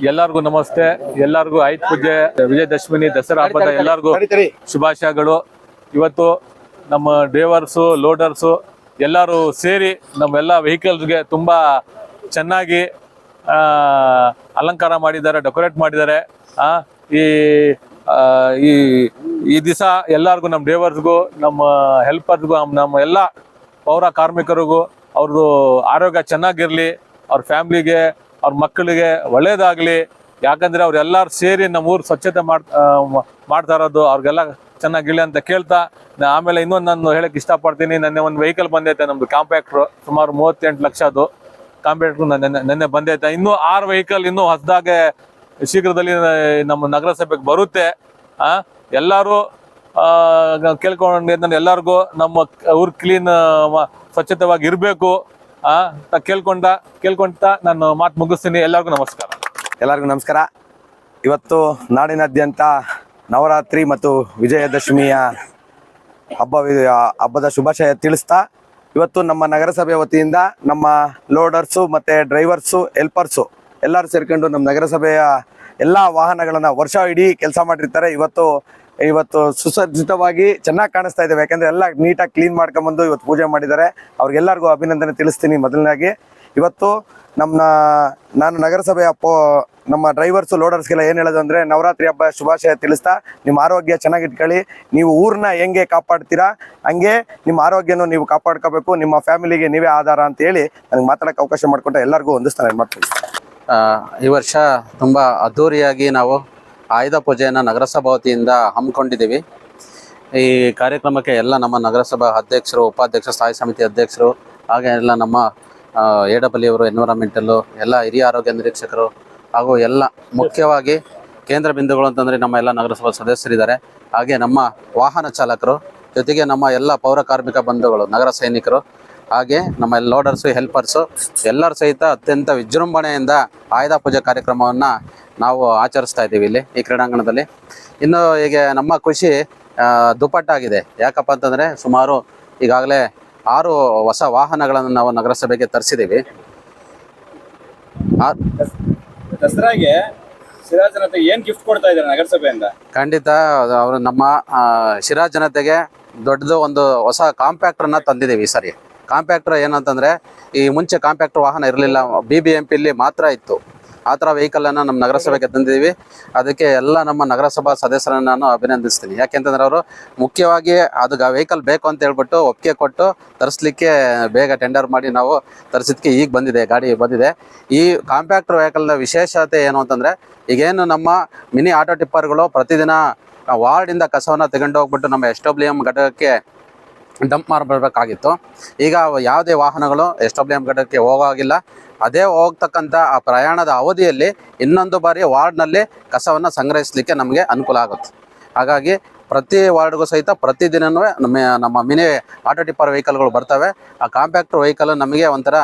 ಎಲ್ಲರಿಗೂ ನಮಸ್ತೆ. ಎಲ್ಲರಿಗೂ ಆಯ್ತು ಪೂಜೆ ವಿಜಯದಶಮಿನಿ ದಸರಾ ಹಬ್ಬದ ಎಲ್ಲರಿಗೂ ಶುಭಾಶಯಗಳು. ಇವತ್ತು ನಮ್ಮ ಡ್ರೈವರ್ಸು ಲೋಡರ್ಸು ಎಲ್ಲರೂ ಸೇರಿ ನಮ್ಮೆಲ್ಲ ವೆಹಿಕಲ್ಸ್ಗೆ ತುಂಬ ಚೆನ್ನಾಗಿ ಅಲಂಕಾರ ಮಾಡಿದ್ದಾರೆ ಡೆಕೋರೇಟ್ ಮಾಡಿದ್ದಾರೆ. ಆ, ಈ ಈ ಈ ದಿವಸ ಎಲ್ಲರಿಗೂ ನಮ್ಮ ಡ್ರೈವರ್ಸ್ಗೂ ನಮ್ಮ ಹೆಲ್ಪರ್ಸ್ಗೂ ನಮ್ಮ ಎಲ್ಲ ಪೌರ ಕಾರ್ಮಿಕರಿಗೂ ಅವ್ರದ್ದು ಆರೋಗ್ಯ ಚೆನ್ನಾಗಿರಲಿ ಅವ್ರ ಫ್ಯಾಮ್ಲಿಗೆ ಅವ್ರ ಮಕ್ಕಳಿಗೆ ಒಳ್ಳೇದಾಗಲಿ. ಯಾಕಂದ್ರೆ ಅವರೆಲ್ಲರೂ ಸೇರಿ ನಮ್ಮ ಊರು ಸ್ವಚ್ಛತೆ ಮಾಡ್ತಾ ಇರೋದು, ಅವ್ರಿಗೆಲ್ಲ ಚೆನ್ನಾಗಿಳಿ ಅಂತ ಕೇಳ್ತಾ ಆಮೇಲೆ ಇನ್ನೊಂದು ನಾನು ಹೇಳಕ್ ಇಷ್ಟಪಡ್ತೀನಿ, ನನ್ನ ಒಂದು ವೆಹಿಕಲ್ ಬಂದೈತೆ ನಮ್ದು ಕಾಂಪ್ಯಾಕ್ಟ್ರು ಸುಮಾರು ಮೂವತ್ತೆಂಟು ಅದು. ಕಾಂಪ್ಯಾಕ್ಟ್ರು ನನ್ನ, ನೆನ್ನೆ ಬಂದೈತೆ. ಇನ್ನೂ ಆರು ವೆಹಿಕಲ್ ಇನ್ನೂ ಹೊಸದಾಗೆ ಶೀಘ್ರದಲ್ಲಿ ನಮ್ಮ ನಗರಸಭೆಗೆ ಬರುತ್ತೆ. ಎಲ್ಲರೂ, ಆ, ಕೇಳ್ಕೊಂಡು ನಾನು ಎಲ್ಲರಿಗೂ ನಮ್ಮ ಊರು ಕ್ಲೀನ್ ಸ್ವಚ್ಛತವಾಗಿ ಇರಬೇಕು. ಆ ಕೇಳ್ಕೊಂಡ, ಕೇಳ್ಕೊಂತ ನಾನು ಮಾತು ಮುಗಿಸ್ತೀನಿ. ಎಲ್ಲರಿಗೂ ನಮಸ್ಕಾರ. ಎಲ್ಲರಿಗೂ ನಮಸ್ಕಾರ. ಇವತ್ತು ನಾಡಿನಾದ್ಯಂತ ನವರಾತ್ರಿ ಮತ್ತು ವಿಜಯದಶಮಿಯ ಹಬ್ಬ ಹಬ್ಬದ ಶುಭಾಶಯ ತಿಳಿಸ್ತಾ, ಇವತ್ತು ನಮ್ಮ ನಗರಸಭೆ ವತಿಯಿಂದ ನಮ್ಮ ಲೋಡರ್ಸು ಮತ್ತು ಡ್ರೈವರ್ಸು, ಹೆಲ್ಪರ್ಸು ಎಲ್ಲರೂ ಸೇರ್ಕೊಂಡು ನಮ್ಮ ನಗರಸಭೆಯ ಎಲ್ಲ ವಾಹನಗಳನ್ನು ವರ್ಷ ಇಡೀ ಕೆಲಸ ಮಾಡಿರ್ತಾರೆ. ಇವತ್ತು ಇವತ್ತು ಸುಸಜ್ಜಿತವಾಗಿ ಚೆನ್ನಾಗಿ ಕಾಣಿಸ್ತಾ ಇದ್ದಾವೆ ಯಾಕಂದ್ರೆ ಎಲ್ಲ ನೀಟಾಗಿ ಕ್ಲೀನ್ ಮಾಡ್ಕೊಂಬಂದು ಇವತ್ತು ಪೂಜೆ ಮಾಡಿದ್ದಾರೆ. ಅವ್ರಿಗೆಲ್ಲರಿಗೂ ಅಭಿನಂದನೆ ತಿಳಿಸ್ತೀನಿ ಮೊದಲನೇದಾಗಿ. ಇವತ್ತು ನಮ್ಮ ನಾನು ನಗರಸಭೆಯ ಪೋ ನಮ್ಮ ಡ್ರೈವರ್ಸು ಲೋಡರ್ಸ್ಗೆಲ್ಲ ಏನು ಹೇಳೋದು ಅಂದರೆ ನವರಾತ್ರಿ ಹಬ್ಬ ಶುಭಾಶಯ ತಿಳಿಸ್ತಾ ನಿಮ್ಮ ಆರೋಗ್ಯ ಚೆನ್ನಾಗಿ ಇಟ್ಕೊಳ್ಳಿ. ನೀವು ಊರನ್ನ ಹೆಂಗೆ ಕಾಪಾಡ್ತೀರಾ ಹಂಗೆ ನಿಮ್ಮ ಆರೋಗ್ಯನೂ ನೀವು ಕಾಪಾಡ್ಕೋಬೇಕು ನಿಮ್ಮ ಫ್ಯಾಮಿಲಿಗೆ ನೀವೇ ಆಧಾರ ಅಂತ ಹೇಳಿ ನನಗೆ ಮಾತಾಡೋಕ್ಕೆ ಅವಕಾಶ ಮಾಡಿಕೊಟ್ಟ ಎಲ್ಲರಿಗೂ ಹೊಂದಿಸ್ತಾನೆ ಮಾಡ್ತೀನಿ. ಆ, ಈ ವರ್ಷ ತುಂಬ ಅದ್ಧೂರಿಯಾಗಿ ನಾವು ಆಯುಧ ಪೂಜೆಯನ್ನು ನಗರಸಭಾ ವತಿಯಿಂದ ಹಮ್ಮಿಕೊಂಡಿದ್ದೀವಿ. ಈ ಕಾರ್ಯಕ್ರಮಕ್ಕೆ ಎಲ್ಲ ನಮ್ಮ ನಗರಸಭಾ ಅಧ್ಯಕ್ಷರು, ಉಪಾಧ್ಯಕ್ಷ, ಸ್ಥಾಯಿ ಸಮಿತಿ ಅಧ್ಯಕ್ಷರು, ಹಾಗೆ ಎಲ್ಲ ನಮ್ಮ ಎ ಡಬ್ಲ್ಯೂ ಎನ್ವಿರಾನ್ಮೆಂಟಲ್ಲು, ಎಲ್ಲ ಹಿರಿಯ ಆರೋಗ್ಯ ನಿರೀಕ್ಷಕರು ಹಾಗೂ ಎಲ್ಲ ಮುಖ್ಯವಾಗಿ ಕೇಂದ್ರ ಬಿಂದುಗಳು ಅಂತಂದರೆ ನಮ್ಮ ಎಲ್ಲ ನಗರಸಭಾ ಸದಸ್ಯರಿದ್ದಾರೆ. ಹಾಗೆ ನಮ್ಮ ವಾಹನ ಚಾಲಕರು, ಜೊತೆಗೆ ನಮ್ಮ ಎಲ್ಲ ಪೌರ ಕಾರ್ಮಿಕ ಬಂಧುಗಳು, ನಗರ ಸೈನಿಕರು ಹಾಗೆ ನಮ್ಮ ಲೋಡರ್ಸು ಹೆಲ್ಪರ್ಸು ಎಲ್ಲರ ಸಹಿತ ಅತ್ಯಂತ ವಿಜೃಂಭಣೆಯಿಂದ ಆಯುಧ ಪೂಜೆ ಕಾರ್ಯಕ್ರಮವನ್ನು ನಾವು ಆಚರಿಸ್ತಾ ಇದ್ದೀವಿ ಇಲ್ಲಿ ಈ ಕ್ರೀಡಾಂಗಣದಲ್ಲಿ. ಇನ್ನು ಈಗ ನಮ್ಮ ಖುಷಿ ದುಪ್ಪಟ್ಟಾಗಿದೆ. ಯಾಕಪ್ಪ ಅಂತಂದರೆ ಸುಮಾರು ಈಗಾಗಲೇ ಆರು ಹೊಸ ವಾಹನಗಳನ್ನು ನಾವು ನಗರಸಭೆಗೆ ತರಿಸಿದ್ದೀವಿ. ದಸರಾಗೆ ಶಿರಾ ಏನ್ ಗಿಫ್ಟ್ ಕೊಡ್ತಾ ಇದ್ದಾರೆ ನಗರಸಭೆಯಿಂದ? ಖಂಡಿತ ಅವರು ನಮ್ಮ ಶಿರಾ ಜನತೆಗೆ ದೊಡ್ಡದು ಒಂದು ಹೊಸ ಕಾಂಪ್ಯಾಕ್ಟರ್ನ ತಂದಿದ್ದೀವಿ ಈ ಸರಿ. ಕಾಂಪ್ಯಾಕ್ಟರ್ ಏನಂತಂದ್ರೆ, ಈ ಮುಂಚೆ ಕಾಂಪ್ಯಾಕ್ಟರ್ ವಾಹನ ಇರಲಿಲ್ಲ ಬಿ ಬಿ ಎಂ ಪಿಲಿ ಮಾತ್ರ ಇತ್ತು. ಆ ಥರ ವೆಹಿಕಲನ್ನು ನಮ್ಮ ನಗರಸಭೆಗೆ ತಂದಿದ್ದೀವಿ. ಅದಕ್ಕೆ ಎಲ್ಲ ನಮ್ಮ ನಗರಸಭಾ ಸದಸ್ಯರನ್ನು ನಾನು ಅಭಿನಂದಿಸ್ತೀನಿ. ಯಾಕೆಂತಂದ್ರೆ ಅವರು ಮುಖ್ಯವಾಗಿ ಅದು ವೆಹಿಕಲ್ ಬೇಕು ಅಂತ ಹೇಳ್ಬಿಟ್ಟು ಒಪ್ಪಿಗೆ ಕೊಟ್ಟು ತರಿಸ್ಲಿಕ್ಕೆ ಬೇಗ ಟೆಂಡರ್ ಮಾಡಿ ನಾವು ತರಿಸಿದ್ಕೆ ಈಗ ಬಂದಿದೆ, ಗಾಡಿ ಬಂದಿದೆ. ಈ ಕಾಂಪ್ಯಾಕ್ಟರ್ ವೆಹಿಕಲ್ನ ವಿಶೇಷತೆ ಏನು ಅಂತಂದರೆ, ಈಗೇನು ನಮ್ಮ ಮಿನಿ ಆಟೋ ಟಿಪ್ಪರ್ಗಳು ಪ್ರತಿದಿನ ವಾರ್ಡಿಂದ ಕಸವನ್ನು ತಗೊಂಡು ಹೋಗ್ಬಿಟ್ಟು ನಮ್ಮ ಎಸ್ ಡಬ್ಲ್ಯೂ ಎಂ ಘಟಕಕ್ಕೆ ಡಂಪ್ ಮಾಡಬರ್ಬೇಕಾಗಿತ್ತು. ಈಗ ಯಾವುದೇ ವಾಹನಗಳು ಎಸ್ ಡಬ್ಲ್ಯೂ ಎಂ ಘಟಕಕ್ಕೆ ಹೋಗೋಗಿಲ್ಲ ಅದೇ ಹೋಗ್ತಕ್ಕಂಥ ಆ ಪ್ರಯಾಣದ ಅವಧಿಯಲ್ಲಿ ಇನ್ನೊಂದು ಬಾರಿ ವಾರ್ಡ್ನಲ್ಲಿ ಕಸವನ್ನು ಸಂಗ್ರಹಿಸಲಿಕ್ಕೆ ನಮಗೆ ಅನುಕೂಲ ಆಗುತ್ತೆ. ಹಾಗಾಗಿ ಪ್ರತಿ ವಾರ್ಡ್ಗೂ ಸಹಿತ ಪ್ರತಿದಿನವೂ ನಮ್ಮ ನಮ್ಮ ಮಿನಿ ಆಟೋ ಟಿಪ್ಪರ್ ವೆಹಿಕಲ್ಗಳು ಬರ್ತವೆ. ಆ ಕಾಂಪ್ಯಾಕ್ಟ್ ವೆಹಿಕಲ್ ನಮಗೆ ಒಂಥರ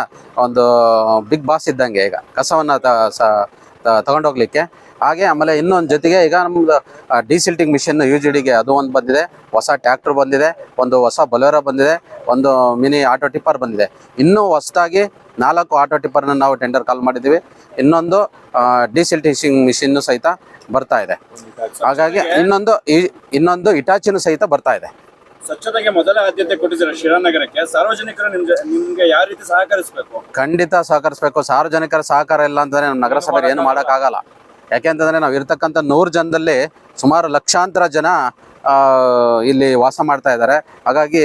ಒಂದು ಬಿಗ್ ಬಾಸ್ ಇದ್ದಂಗೆ ಈಗ ಕಸವನ್ನು ತ, ಸ ತಗೊಂಡೋಗ್ಲಿಕ್ಕೆ. ಹಾಗೆ ಆಮೇಲೆ ಇನ್ನೊಂದು ಜೊತೆಗೆ ಈಗ ನಮ್ದು ಡಿಸಿಲ್ಟಿಂಗ್ ಮಿಷಿನ್ ಯು ಜಿ ಡಿಗೆ ಅದು ಒಂದು ಬಂದಿದೆ ಹೊಸ ಟ್ಯಾಕ್ಟರ್ ಬಂದಿದೆ ಒಂದು ಹೊಸ ಬೊಲೆರೋ ಬಂದಿದೆ ಒಂದು ಮಿನಿ ಆಟೋ ಟಿಪ್ಪರ್ ಬಂದಿದೆ. ಇನ್ನೂ ಹೊಸದಾಗಿ ನಾಲ್ಕು ಆಟೋ ಟಿಪ್ಪರ್ನ ನಾವು ಟೆಂಡರ್ ಕಾಲ್ ಮಾಡಿದ್ದೀವಿ. ಇನ್ನೊಂದು ಡಿಸಿಲ್ಟಿಂಗ್ ಮಿಷಿನ್ನು ಸಹಿತ ಬರ್ತಾ ಇದೆ. ಹಾಗಾಗಿ ಇನ್ನೊಂದು ಇನ್ನೊಂದು ಇಟಾಚಿನೂ ಸಹಿತ ಬರ್ತಾ ಇದೆ. ಸ್ವಚ್ಛತೆಗೆ ಮೊದಲ ಆದ್ಯತೆ ಕೊಟ್ಟಿದ್ದಾರೆ ಶಿರಾನಗರಕ್ಕೆ ಸಾರ್ವಜನಿಕರು ನಿಮ್ಗೆ ನಿಮ್ಗೆ ಯಾವ ರೀತಿ ಸಹಕರಿಸಬೇಕು? ಖಂಡಿತ ಸಹಕರಿಸಬೇಕು. ಸಾರ್ವಜನಿಕರ ಸಹಕಾರ ಇಲ್ಲ ಅಂತಂದ್ರೆ ನಮ್ಮ ನಗರಸಭೆಗೆ ಏನು ಮಾಡೋಕ್ಕಾಗಲ್ಲ. ಯಾಕೆಂತಂದ್ರೆ ನಾವು ಇರ್ತಕ್ಕಂಥ ನೂರು ಜನದಲ್ಲಿ ಸುಮಾರು ಲಕ್ಷಾಂತರ ಜನ ಇಲ್ಲಿ ವಾಸ ಮಾಡ್ತಾ ಇದ್ದಾರೆ. ಹಾಗಾಗಿ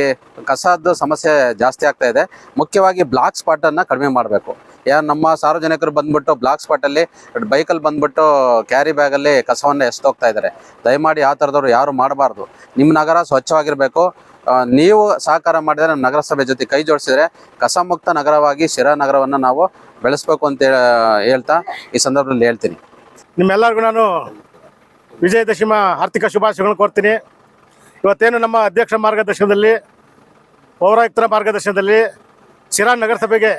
ಕಸದ ಸಮಸ್ಯೆ ಜಾಸ್ತಿ ಆಗ್ತಾ ಇದೆ. ಮುಖ್ಯವಾಗಿ ಬ್ಲಾಕ್ ಸ್ಪಾಟನ್ನು ಕಡಿಮೆ ಮಾಡಬೇಕು. ಯಾ, ನಮ್ಮ ಸಾರ್ವಜನಿಕರು ಬಂದ್ಬಿಟ್ಟು ಬ್ಲಾಕ್ ಸ್ಪಾಟಲ್ಲಿ ಬೈಕಲ್ಲಿ ಬಂದ್ಬಿಟ್ಟು ಕ್ಯಾರಿ ಬ್ಯಾಗಲ್ಲಿ ಕಸವನ್ನು ಎಸ್ತೋಗ್ತಾ ಇದ್ದಾರೆ. ದಯಮಾಡಿ ಆ ಥರದವ್ರು ಯಾರು ಮಾಡಬಾರ್ದು. ನಿಮ್ಮ ನಗರ ಸ್ವಚ್ಛವಾಗಿರಬೇಕು. ನೀವು ಸಹಕಾರ ಮಾಡಿದರೆ ನಮ್ಮ ನಗರಸಭೆ ಜೊತೆ ಕೈ ಜೋಡಿಸಿದರೆ ಕಸಮುಕ್ತ ನಗರವಾಗಿ ಶಿರಾ ನಗರವನ್ನು ನಾವು ಬೆಳೆಸ್ಬೇಕು ಅಂತ ಹೇಳ್ತಾ ಈ ಸಂದರ್ಭದಲ್ಲಿ ಹೇಳ್ತೀನಿ. ನಿಮ್ಮೆಲ್ಲರಿಗೂ ನಾನು ವಿಜಯದಶಮಿ ಆರ್ಥಿಕ ಶುಭಾಶಯಗಳನ್ನು ಕೋರ್ತೀನಿ. ಇವತ್ತೇನು ನಮ್ಮ ಅಧ್ಯಕ್ಷ ಮಾರ್ಗದರ್ಶನದಲ್ಲಿ, ಪೌರಾಯುಕ್ತರ ಮಾರ್ಗದರ್ಶನದಲ್ಲಿ ಶಿರಾ ನಗರಸಭೆಗೆ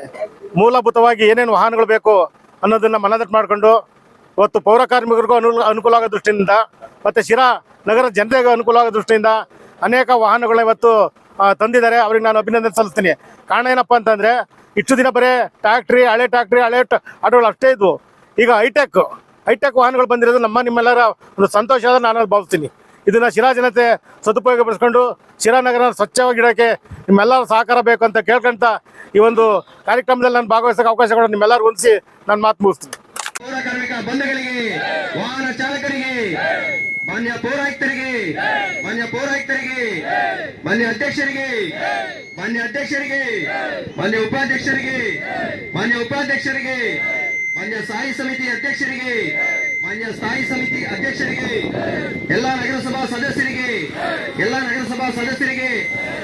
ಮೂಲಭೂತವಾಗಿ ಏನೇನು ವಾಹನಗಳು ಬೇಕು ಅನ್ನೋದನ್ನು ಮನದಟ್ಟು ಮಾಡಿಕೊಂಡು, ಇವತ್ತು ಪೌರ ಕಾರ್ಮಿಕರಿಗೂ ಅನುಕೂಲ ಅನುಕೂಲ ಆಗೋ ದೃಷ್ಟಿಯಿಂದ ಮತ್ತು ಶಿರಾ ನಗರ ಜನತೆಗೂ ಅನುಕೂಲ ಆಗೋ ದೃಷ್ಟಿಯಿಂದ ಅನೇಕ ವಾಹನಗಳು ಇವತ್ತು ತಂದಿದ್ದಾರೆ. ಅವ್ರಿಗೆ ನಾನು ಅಭಿನಂದನೆ ಸಲ್ಲಿಸ್ತೀನಿ. ಕಾರಣ ಏನಪ್ಪ ಅಂತಂದರೆ, ಇಷ್ಟು ದಿನ ಬರೀ ಟ್ಯಾಕ್ಟ್ರಿ, ಹಳೆ ಟ್ಯಾಕ್ಟ್ರಿ, ಹಳೆ ಆಟೋಗಳು ಅಷ್ಟೇ ಇದ್ವು. ಈಗ ಹೈಟೆಕ್ ಹೈಟೆಕ್ ವಾಹನಗಳು ಬಂದಿರೋದು ನಮ್ಮ ನಿಮ್ಮೆಲ್ಲರ ಒಂದು ಸಂತೋಷ ಅಂತ ನಾನು ಭಾವಿಸ್ತೀನಿ. ಇದನ್ನ ಶಿರಾ ಜನತೆ ಸದುಪಯೋಗಪಡಿಸ್ಕೊಂಡು ಶಿರಾ ನಗರ ಸ್ವಚ್ಛವಾಗಿಡೋಕ್ಕೆ ನಿಮ್ಮೆಲ್ಲರ ಸಹಕಾರ ಬೇಕು ಅಂತ ಕೇಳ್ಕೊಂತ ಈ ಒಂದು ಕಾರ್ಯಕ್ರಮದಲ್ಲಿ ನಾನು ಭಾಗವಹಿಸೋಕೆ ಅವಕಾಶಗಳು ನಿಮ್ಮೆಲ್ಲರೂ ಹೊಂದಿಸಿ ನಾನು ಮಾತು ಮುಗಿಸ್ತೀನಿ. ಪೌರ ಕಾರ್ಮಿಕ ಬಂಧುಗಳಿಗೆ, ವಾಹನ ಚಾಲಕರಿಗೆ, ಮಾನ್ಯ ಪೌರಾಯುಕ್ತರಿಗೆ ಮಾನ್ಯ ಪೌರಾಯುಕ್ತರಿಗೆ, ಮಾನ್ಯ ಅಧ್ಯಕ್ಷರಿಗೆ ಮಾನ್ಯ ಅಧ್ಯಕ್ಷರಿಗೆ, ಮಾನ್ಯ ಉಪಾಧ್ಯಕ್ಷರಿಗೆ ಮಾನ್ಯ ಉಪಾಧ್ಯಕ್ಷರಿಗೆ ಮಾನ್ಯ ಸ್ಥಾಯಿ ಸಮಿತಿ ಅಧ್ಯಕ್ಷರಿಗೆ, ಮಾನ್ಯ ಸ್ಥಾಯಿ ಸಮಿತಿ ಅಧ್ಯಕ್ಷರಿಗೆ, ಎಲ್ಲ ನಗರಸಭಾ ಸದಸ್ಯರಿಗೆ, ಎಲ್ಲ ನಗರಸಭಾ ಸದಸ್ಯರಿಗೆ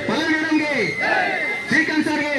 ಪಲ್ಲ ಮೇಡಮ್ಗೆ ಶ್ರೀಕಾಂತ್ ಸರ್ಗೆ.